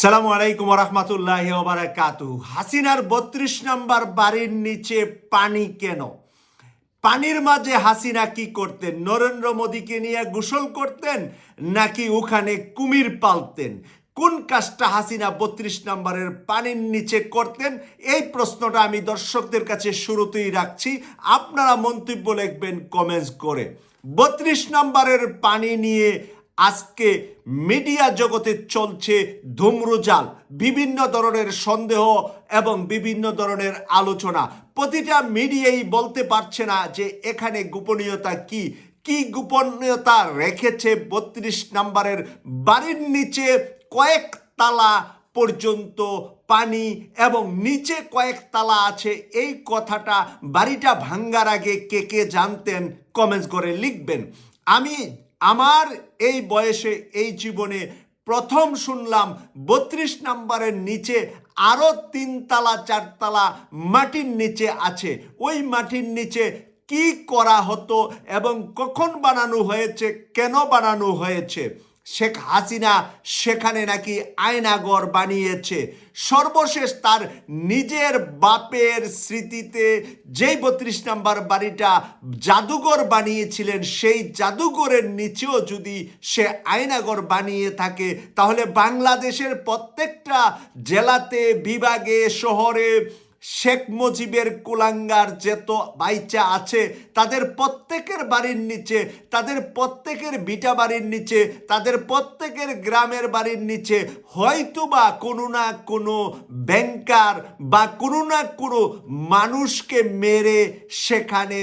সালামু আলাইকুম রহমতুল্লাহ ওবারাকাতু হাসিনার বত্রিশ নম্বর বাড়ির নিচে পানি কেন? পানির মাঝে হাসিনা কি করতেন? নরেন্দ্র মোদীকে নিয়ে গোসল করতেন নাকি ওখানে কুমির পালতেন? কোন কাজটা হাসিনা বত্রিশ নম্বরের পানির নিচে করতেন? এই প্রশ্নটা আমি দর্শকদের কাছে শুরুতেই রাখছি। আপনারা মন্তব্য লিখবেন, কমেন্টস করে। বত্রিশ নম্বরের পানি নিয়ে আজকে মিডিয়া জগতে চলছে ধুমরুজাল, বিভিন্ন ধরনের সন্দেহ এবং বিভিন্ন ধরনের আলোচনা। প্রতিটা মিডিয়াই বলতে পারছে না যে এখানে গোপনীয়তা কি। কি গোপনীয়তা রেখেছে বত্রিশ নাম্বারের বাড়ির নিচে কয়েক তালা পর্যন্ত পানি এবং নিচে কয়েক তালা আছে? এই কথাটা বাড়িটা ভাঙ্গার আগে কে কে জানতেন কমেন্টস করে লিখবেন। আমি আমার এই বয়সে, এই জীবনে প্রথম শুনলাম বত্রিশ নাম্বারের নিচে আরও তিনতলা, চারতলা মাটির নিচে আছে। ওই মাটির নিচে কি করা হতো এবং কখন বানানো হয়েছে, কেন বানানো হয়েছে? শেখ হাসিনা সেখানে নাকি আয়নাগর বানিয়েছে। সর্বশেষ তার নিজের বাপের স্মৃতিতে যেই বত্রিশ নাম্বার বাড়িটা জাদুঘর বানিয়েছিলেন, সেই জাদুঘরের নিচেও যদি সে আয়নাগর বানিয়ে থাকে, তাহলে বাংলাদেশের প্রত্যেকটা জেলাতে, বিভাগে, শহরে শেখ মুজিবের কুলাঙ্গার যেত বাইচা আছে, তাদের প্রত্যেকের বাড়ির নিচে, তাদের প্রত্যেকের বিটা বাড়ির নিচে, তাদের প্রত্যেকের গ্রামের বাড়ির নিচে, হয়তোবা কোনো না কোনো ব্যাংকার বা কোনো না কোনো মানুষকে মেরে সেখানে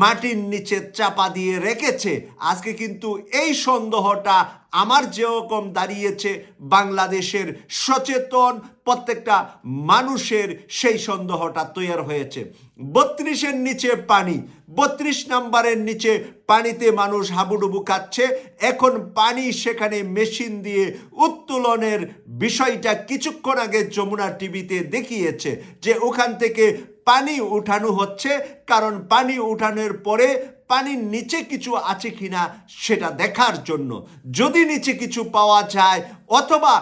মাটির নিচে চাপা দিয়ে রেখেছে। আজকে কিন্তু এই সন্দেহটা আমার যেরকম দাঁড়িয়েছে বাংলাদেশের সচেতন প্রত্যেকটা মানুষের সেই সন্দেহটা তৈরি হয়েছে। বত্রিশের নিচে পানি, বত্রিশ নাম্বারের নিচে পানিতে মানুষ হাবুডুবু খাচ্ছে। এখন পানি সেখানে মেশিন দিয়ে উত্তোলনের বিষয়টা কিছুক্ষণ আগে যমুনা টিভিতে দেখিয়েছে যে ওখান থেকে পানি উঠানো হচ্ছে। কারণ পানি উঠানোর পরে পানির নিচে কিছু আছে কিনা সেটা দেখার জন্য। যদি নিচে কিছু পাওয়া যায় অথবা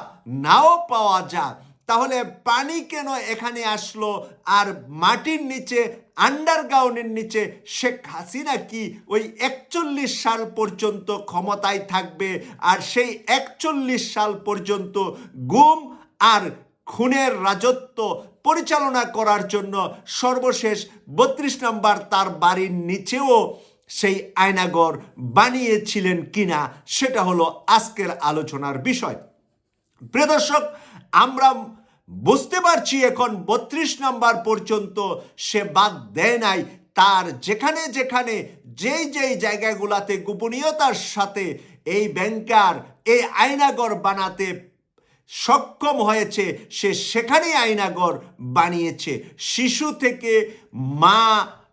নাও পাওয়া যায়, তাহলে পানি কেন এখানে আসলো আর মাটির নিচে, আন্ডারগ্রাউন্ডের নিচে শেখ হাসিনা কি ওই একচল্লিশ সাল পর্যন্ত ক্ষমতায় থাকবে আর সেই একচল্লিশ সাল পর্যন্ত গুম আর খুনের রাজত্ব পরিচালনা করার জন্য সর্বশেষ বত্রিশ নম্বর তার বাড়ির নিচেও সেই আয়নাগর বানিয়েছিলেন কিনা সেটা হলো আজকের আলোচনার বিষয়। প্রিয় দর্শক, আমরা বুঝতে পারছি এখন বত্রিশ নাম্বার পর্যন্ত সে বাদ দেয় নাই। তার যেখানে যেখানে, যেই যেই জায়গাগুলাতে গোপনীয়তার সাথে এই ব্যাংকার এই আয়নাগর বানাতে সক্ষম হয়েছে, সে সেখানেই আয়নাগর বানিয়েছে। শিশু থেকে মা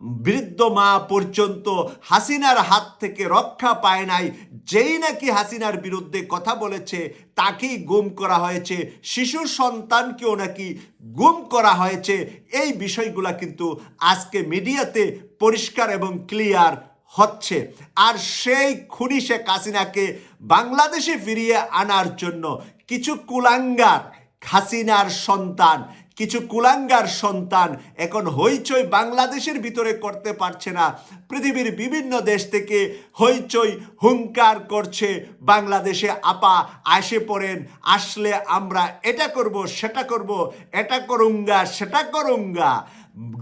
বৃদ্ধ মা পর্যন্ত হাসিনার হাত থেকে রক্ষা পায় নাই। যেই নাকি হাসিনার বিরুদ্ধে কথা বলেছে, তাকেই গুম করা হয়েছে। শিশু সন্তানকেও নাকি গুম করা হয়েছে। এই বিষয়গুলা কিন্তু আজকে মিডিয়াতে পরিষ্কার এবং ক্লিয়ার হচ্ছে। আর সেই খুনি শেখ হাসিনাকে বাংলাদেশে ফিরিয়ে আনার জন্য কিছু কুলাঙ্গার, হাসিনার সন্তান কিছু কুলাঙ্গার সন্তান এখন হইচই বাংলাদেশের ভিতরে করতে পারছে না। পৃথিবীর বিভিন্ন দেশ থেকে হইচই হুঙ্কার করছে। বাংলাদেশে আপা আসে পড়েন, আসলে আমরা এটা করব, সেটা করব, এটা করুঙ্গা, সেটা করুঙ্গা।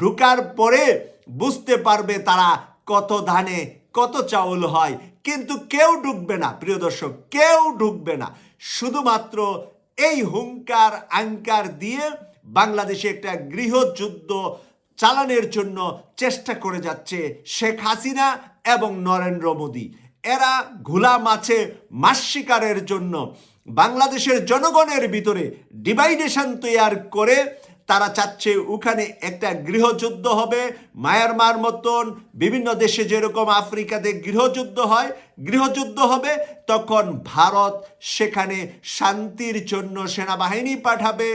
ঢুকার পরে বুঝতে পারবে তারা কত ধানে, কত চাউল হয়। কিন্তু কেউ ঢুকবে না, প্রিয় দর্শক, কেউ ঢুকবে না। শুধুমাত্র এই হুঙ্কার, আঙ্কার দিয়ে বাংলাদেশে একটা গৃহযুদ্ধ চালানোর জন্য চেষ্টা করে যাচ্ছে শেখ হাসিনা এবং নরেন্দ্র মোদী। এরা ঘোলা মাছে মাছ শিকারের জন্য। বাংলাদেশের জনগণের ভিতরে ডিভাইডেশন তৈয়ার করে তারা চাচ্ছে ওখানে একটা গৃহযুদ্ধ হবে। মায়ানমার মতন বিভিন্ন দেশে যেরকম আফ্রিকাতে গৃহযুদ্ধ হয়, গৃহযুদ্ধ হবে, তখন ভারত সেখানে শান্তির জন্য সেনাবাহিনী পাঠাবে।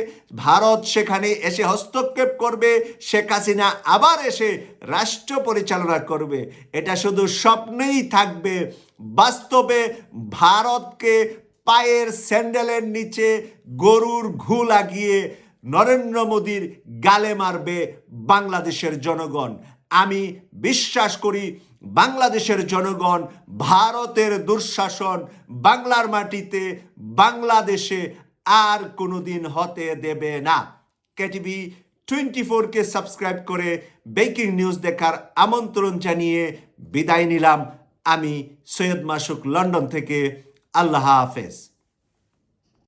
ভারত সেখানে এসে হস্তক্ষেপ করবে, শেখ হাসিনা আবার এসে রাষ্ট্র পরিচালনা করবে। এটা শুধু স্বপ্নেই থাকবে। বাস্তবে ভারতকে পায়ের স্যান্ডেলের নিচে গরুর ঘু লাগিয়ে নরেন্দ্র মোদীর গালে মারবে বাংলাদেশের জনগণ। আমি বিশ্বাস করি বাংলাদেশের জনগণ ভারতের দুঃশাসন, বাংলার মাটিতে বাংলাদেশে আর কোনোদিন হতে দেবে না। কেটিভি টোয়েন্টি ফোরকে সাবস্ক্রাইব করে ব্রেকিং নিউজ দেখার আমন্ত্রণ জানিয়ে বিদায় নিলাম। আমি সৈয়দ মাসুক, লন্ডন থেকে। আল্লাহ হাফেজ।